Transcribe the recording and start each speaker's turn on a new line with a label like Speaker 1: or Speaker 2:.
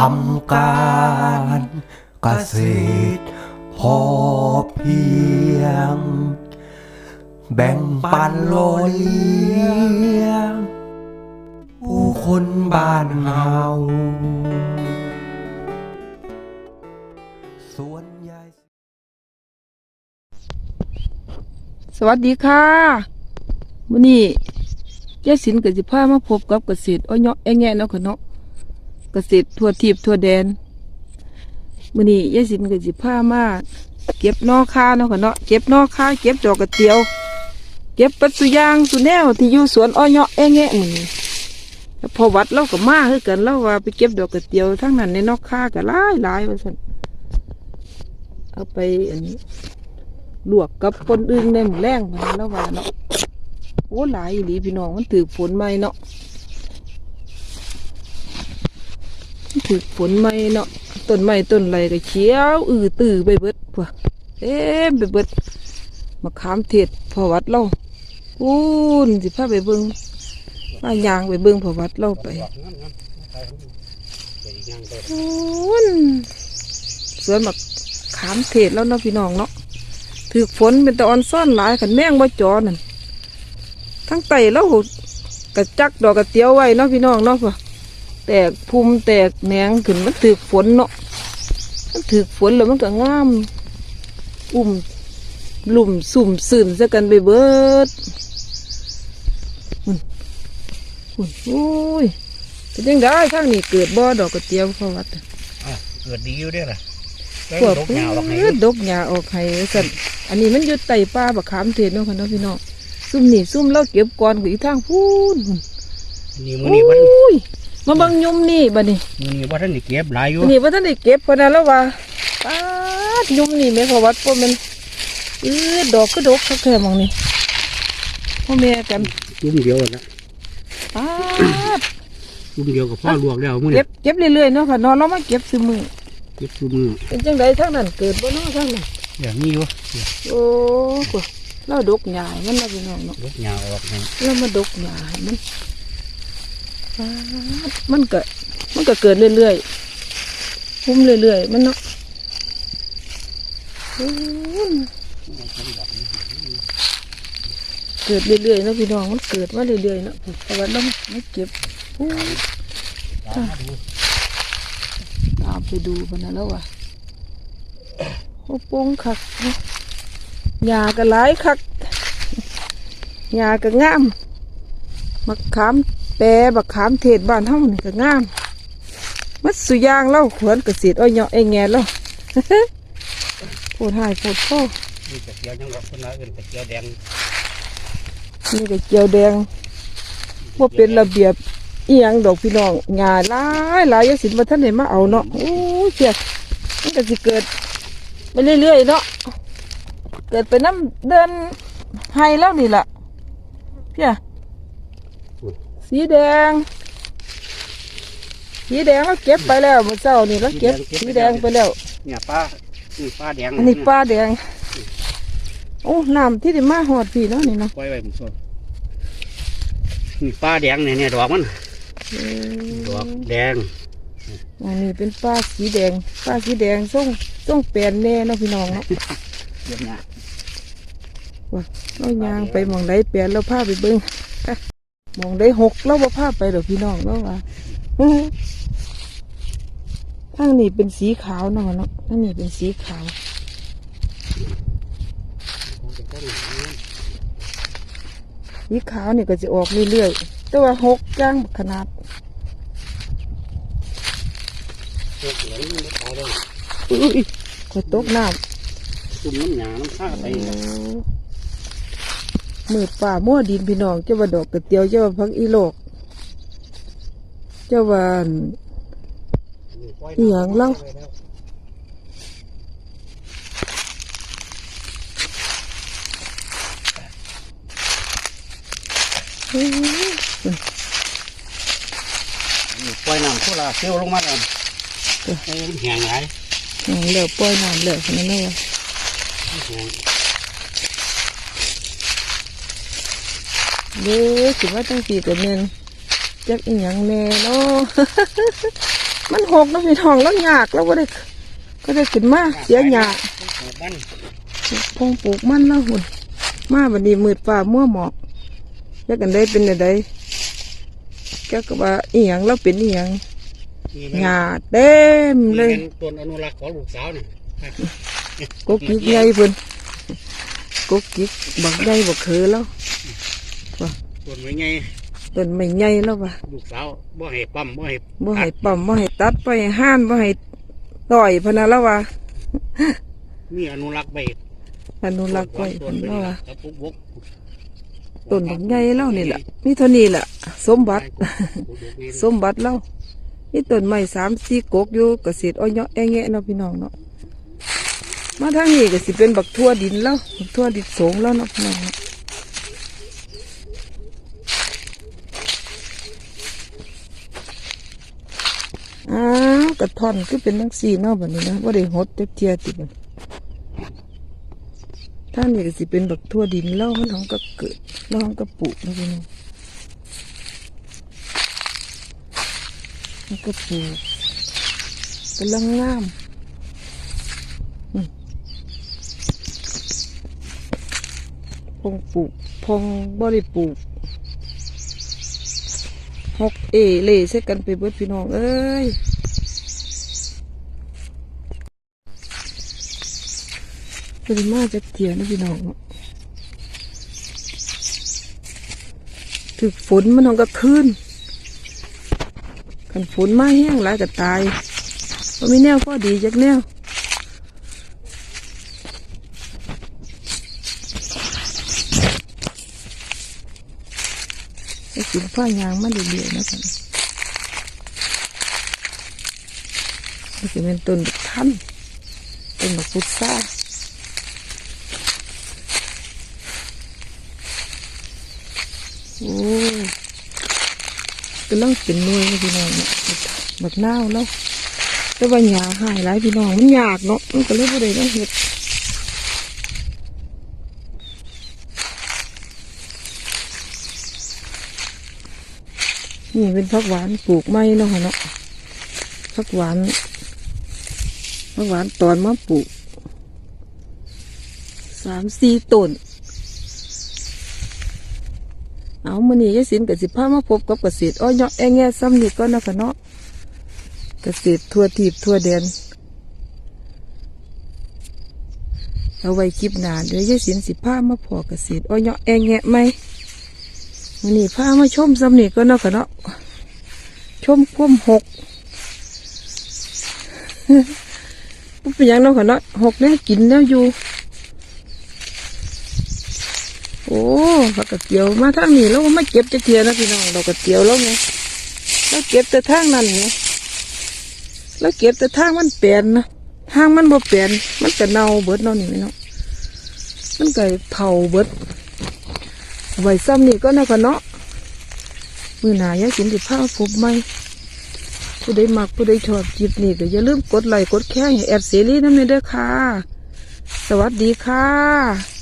Speaker 1: ทำการเกษตรพอเพียง แบ่งปันโลเลี้ยงผู้คนบ้านเฮาส่วนใหญ่
Speaker 2: สวัสดีค่ะวันนี้ยายสินกับสิพามาพบกับเกษตรอ้อยเนาะแองแงะเนาะค่ะเนาะ เกษตรทั่วทิพย์ทั่วแดนวันนี้ยายสินกับสิพามาเก็บนอคาเนาะค่ะเนาะเก็บนอคาเก็บดอกกระเตียว เก็บปัดสุยางสุแนวที่อยู่สวนอ้อยเนาะแองแงะนี่แล้พอวัดเราก็มาคือกันเราว่าไปเก็บดอกกระเตียวทั้งนั้นในนอกคาก็หลายหลายว่าซั่นเอาไปอันนี้ลวกกับคนอื่นในหมู่แรงมาแล้วว่าเนาะโอ้หลายอีหลีพี่น้องมันถือฝนไหมเนาะมัน ถือฝนไหมเนาะต้นไม้ต้นไรก็เขียว อือตื่อไปเบิดพวกเอ๊ะไปเบิดมะขามเทศพอวัดเราอู้นสิพาไปเบิ่งพายางไปเบิ่งพอวัดเราไปอู้นสวนมะขามเทศแล้วเนาะพี่น้องเนาะถือฝนเป็นตะออนซ่อนหลายขันแมงบ่จอนั่นทั้งไตแล้วกระจักดอกกระเตียวไว้เนาะพี่น้องเนาะพ่อ แตกภูมิแตกแหนงขึ้นมันถือฝนเนาะมันถือฝนแล้วมันก็งาม อุ่มลุ่มสุ่มสื่นซะกันไปเบิดอุ่นอุ่นโอ้ยเป็นยังได้ข้างนี้เกิดบ่อดอกกระเตียวเพราะวัด
Speaker 3: อะเกิดดีอยู่เด้อล่ะได้
Speaker 2: พวก
Speaker 3: ดอกยาวหรอกให้
Speaker 2: เออดกหญ้าออกให้สั่นอันนี้มันอยู่ใต้ป่าบักขามเทศเนาะค่ะเนาะพี่น้องซุ่มนี่ซุ่มเราเก็บก่อนก็อีกทางพูน
Speaker 3: นี่
Speaker 2: โอ
Speaker 3: มื้อนี้วัน้
Speaker 2: ย มาเบังยุมนี่บัดนี้
Speaker 3: มื้อนี้ว่าท่านได้เก็บหลายอยู่
Speaker 2: อันนี้ว่าท่านได้เก็บพอนะแล้วว่าปาดยุมนี่แม่พอวัดพวกมันเออดอกก็ดกคักแค่มองนี่พ่อแม่กัน
Speaker 3: จุ่มเดียวนะ
Speaker 2: ปาด
Speaker 3: จุ่มเดียวกับพ่อลวกแล้วมื้อ
Speaker 2: เก็
Speaker 3: นี้
Speaker 2: บเก็บเรื่อยๆเนาะค่ะเนอนเรามาเก็บซื้อมือ
Speaker 3: เก็บจุ่มมือ
Speaker 2: เป็นจังไดทั้งนั้นเกิดบ่เนาะทั้งนั้น
Speaker 3: อย่างนี้อยู่
Speaker 2: โอ้กว่าเราดกหญ้าให้มันนะพี่น้องเนาะ
Speaker 3: ดอกยาวออกให้
Speaker 2: แล้วมาดกหญ้าให้ มันปาดมันก็เกิดเรื่อยๆพุ่มเรื่อยๆ มันเนาะเกิดเรื่อยๆนะพี่น้องมันเกิดมาเรื่อยๆนะแต่ว่าเราไม่เก็บ
Speaker 3: ตาม
Speaker 2: ไปดูมันนะแล้วว่ะโอ้ปงคักเนาะหญ้าก็หลายคักหญ้าก็งามมะขาม แปรบักขามเทศบ้านเฮานี่ก็งาม มัดสุยางเล่าขวนกระสีอ้อยเหยาะไอ้แงเล่าโพดหายโพดพ่อ
Speaker 3: นี่กระเจียวยังบอกคนละอื่นกระเจียวแดง
Speaker 2: นี่ก็เจียวแดงว่าเป็นระเบียบอีหยังดอกพี่น้องงาหลายหลายอยาสินมาท่านไหนมาเอาเนาะโอ้ยเจียมันก็สิเกิดไปเรื่อยๆเนาะเกิดไปน้ำเดินไฮแล้วนี่ล่ะเพี่ย สีแดง สีแดงเราเก็บไปแล้วเมื่อเช้านี่เราเก็บสีแดงไปแล้ว
Speaker 3: เนี่ยป้านี่ป้าแดง
Speaker 2: อันนี้ปลาแดงโอ้น้ำที่ได้มาหอดพี่เนาะนี่เนาะ
Speaker 3: ปล่อยไว้ผมซ่อนนี่ป้าแดงเนี่ยเนี่ยดอกมันดอกแดง
Speaker 2: อันนี้เป็นปลาสีแดงปลาสีแดงส่งส่งแปลนแน่เนาะพี่น้องเนาะ
Speaker 3: เดี๋ยวเนี่ย
Speaker 2: ว่าเรายางไปหมองใดแปลนเราพาไปเบิ้งห มองใดหกเราบ่พาพไปดอพี่น้องเนาะว่าทางนี้เป็นสีขาวเนาะเนาะทางนี้เป็นสีขาวสีขาวนี่ก็จะออกเรื่อยๆแต่ว่าหกย่างขนาด
Speaker 3: อุ้ย
Speaker 2: ขอยตกน้
Speaker 3: จุ่มน้ำหยาน้ำข้าไป
Speaker 2: มือป่ามั่วดินพี่น้องเจ้าว่าดอกกระเตียวเจ้าว่าพักอีโลก เจ้าว่าอีหยังเล่า
Speaker 3: ปล่อยน้ำโซลาเซลล์ลงมาแล้วให้มันแห้งหลาย
Speaker 2: หือเหลือปล่อยน้ำเหลือขนาดนั้นวะ
Speaker 3: แห้ง
Speaker 2: เด้อสิว่าตั้งสี่กับเมนจักอีหยังแน่เนาะมันหกแล้วพี่น้องแล้วยากแล้วก็ได้ก็ได้ขึ้นมาเสียหยา
Speaker 3: บ้าน
Speaker 2: พงปลูกมันแล้วหุ่นมาบันนี้มืดฟ้ามัวหมอกแล้วกันได้เป็นอะไรแกก็ว่าอีหยังแล้วเป็นอีหยัง
Speaker 3: นี่
Speaker 2: หญ้าเต็ม
Speaker 3: เล
Speaker 2: เลยย
Speaker 3: ต้นอนุรักษ์ของลูกสาวนี่
Speaker 2: กุกกิกใหญ่เพิ่นกุกกิกบักใหญ่บักเคือแล้ว
Speaker 3: ต้นไว้ไง
Speaker 2: ต้นไม่ใหญ่แล้วว่ะ
Speaker 3: ลูกสาวบ่ให้ปั๊มบ่ให้
Speaker 2: บ่ให้ปั๊มบ่ให้ตัดบ่ให้ห้านบ่ให้ต่อยพะนะแล้วว่ะ
Speaker 3: มีอนุรักษ์ไว้
Speaker 2: อนุรักษ์ไว้
Speaker 3: ต้
Speaker 2: เพิ่
Speaker 3: น
Speaker 2: น
Speaker 3: ไว้
Speaker 2: แล้ว
Speaker 3: นี่
Speaker 2: ว่ะ
Speaker 3: ล่ะกับปุ๊กบก
Speaker 2: ต้นบักใหญ่แล้วนี่แหละมีเท่านี้แหละสมบัติ สมบัติเรานี่ต้นไม้สามสี่กกอยู่เกษตรอ้อยเนาะแองแงะเนาะพี่น้องเนาะมาทางนี้ก็สิเป็นบักทั่วดินแล้วบักทั่วดินสงแล้วเนาะพี่น้องเนาะ อ้าวกระท่อนก็เป็นทั้งสี่เนาะแบบนี้นะว่าได้หดจักเทียติบันทางนี้ก็สิเป็นบักทั่วดินแล้วมันของก็เกิดแล้องก็ปลูกนะพี่น้องมันก็ปลูกกำลังงามอืมพงปลูกพงบ่ได้ปลูก หกเอเล่ใส่กันไปเบิดพี่น้องเอ้ยเป็นมาจากเทียนะพี่น้องถึกฝนมันของก็คืนกันฝนมาแห้งหลายก็ตายก็มีแนวพอดีจักแนว กินผ้ายางมันเดียวๆนะครับนี่จะเป็นต้นบักทันต้นบักพุทราโอ้กำลังเป็นหน่วยพี่น้องเนี่ยบักนาวแล้วแต่ว่าหยาหายหลายพี่น้องมันยากเนาะมันก็เลยบ่ได้มาเฮ็ด นี่เป็นผักหวานปลูกไม้เนาะคะเนาะผักหวานผักหวานตอนมาปลูกสามสี่ต้นเอามือนี้ยายสินกับสิพามาพบกับเกษตรอ้อยเนาะแองแง่ซ้ำนี่ก็นะคะเนาะเกษตรทั่วทีบทั่วแดนเอาไว้คลิปหนาเดี๋ยวยายสินสิพามาพอเกษตรอ้อยเนาะแองแง่ไหม มื้อนี้พามาชมซ้ำนี่ก็นาะคะเนาะชมควมหกปุ๊บเป็นยังเนาะค่ะเนาะหกแล้วกินแล้วอยู่ โอ้ผักกระเจียวมาทางนี้แล้วไม่เก็บจะเทียนะพี่น้องเรากระเจียวแล้วไงแล้วเก็บแต่ทางนั้นไงแล้วเก็บแต่ทางมันเปลี่ยนนะทางมันบ่เปลี่ยนมันก็เน่าเบิดเนาะนี่พี่น้องมันก็เผาเบิด ไว้ซ้ำนี่ก็นะกันเนาะมือหนายายกินสิผ้าพบไหมผู้ใดมักผู้ใดชอบจิบนี่ก็อย่าลืมกดไลค์กดแชร์ให้แอดเสรีน้ำเลยเด้อค่ะ สวัสดีค่ะ